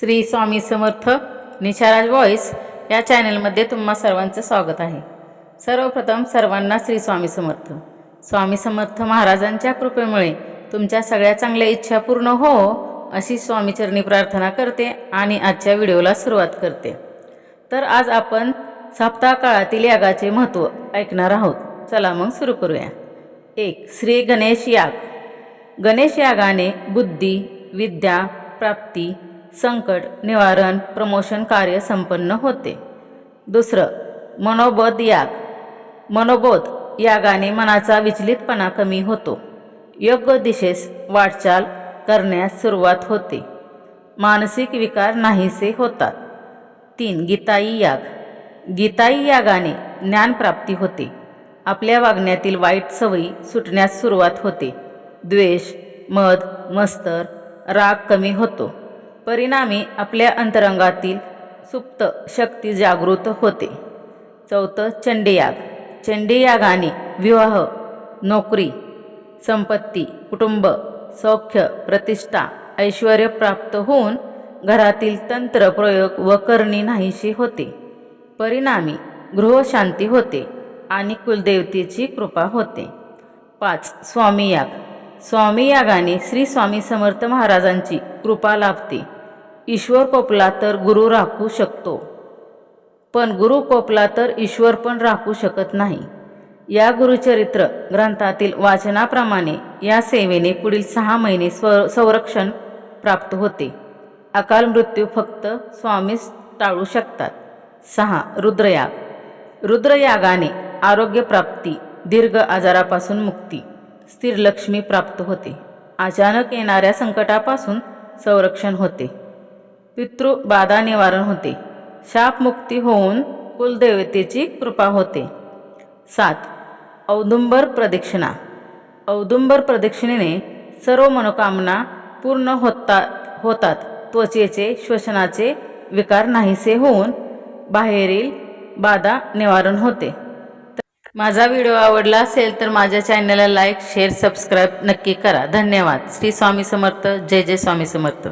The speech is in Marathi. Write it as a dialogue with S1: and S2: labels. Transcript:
S1: श्री स्वामी समर्थ निशाराज व्हॉइस या चॅनलमध्ये तुम्हा सर्वांचं स्वागत आहे. सर्वप्रथम सर्वांना श्री स्वामी समर्थ. स्वामी समर्थ महाराजांच्या कृपेमुळे तुमच्या सगळ्या चांगल्या इच्छा पूर्ण हो अशी स्वामीचरणी प्रार्थना करते आणि आजच्या व्हिडिओला सुरुवात करते. तर आज आपण सप्ताह काळातील यागाचे महत्त्व ऐकणार आहोत. चला मग सुरू करूया. एक श्री गणेश याग. गणेश यागाने बुद्धी विद्या प्राप्ती संकट निवारण प्रमोशन कार्य संपन्न होते. दुसरं मनोबोध याग. मनोबोध यागाने मनाचा विचलितपणा कमी होतो. योग्य दिशेस वाटचाल करण्यास सुरुवात होते. मानसिक विकार नाहीसे होतात. तीन गीताई याग. गीताई यागाने ज्ञानप्राप्ती होते. आपल्या वागण्यातील वाईट सवयी सुटण्यास सुरुवात होते. द्वेष मद मस्तर राग कमी होतो. परिणामी आपल्या अंतरंगातील सुप्त शक्ती जागृत होते. चौथं चंडीयाग. चंडीयागाने विवाह नोकरी संपत्ती कुटुंब सौख्य प्रतिष्ठा ऐश्वर प्राप्त होऊन घरातील तंत्र प्रयोग व करणी नाहीशी होते. परिणामी गृहशांती होते आणि कुलदेवतेची कृपा होते. पाच स्वामी याग. स्वामी श्री स्वामी समर्थ महाराजांची कृपा लाभते. ईश्वर कोपला तर गुरु राखू शकतो. पण गुरु कोपला तर ईश्वर पण राखू शकत नाही. या गुरुचरित्र ग्रंथातील वाचनाप्रमाणे या सेवेने पुढील सहा महिने स्व संरक्षण प्राप्त होते. अकाल मृत्यू फक्त स्वामीच टाळू शकतात. सहा रुद्रयाग. रुद्रयागाने आरोग्यप्राप्ती दीर्घ आजारापासून मुक्ती स्थिर लक्ष्मी प्राप्त होते. अचानक येणाऱ्या संकटापासून संरक्षण होते. पितृ बाधा निवारण होते. शापमुक्ती होऊन कुलदेवतेची कृपा होते. सात. औदुंबर प्रदक्षिणा. औदुंबर प्रदक्षिणेने सर्व मनोकामना पूर्ण होतात होतात. त्वचेचे श्वसनाचे विकार नाहीसे होऊन बाहेरील बाधा निवारण होते. माझा व्हिडिओ आवडला असेल तर माझ्या चॅनलला लाईक शेअर सबस्क्राईब नक्की करा. धन्यवाद. श्री स्वामी समर्थ. जय जय स्वामी समर्थ.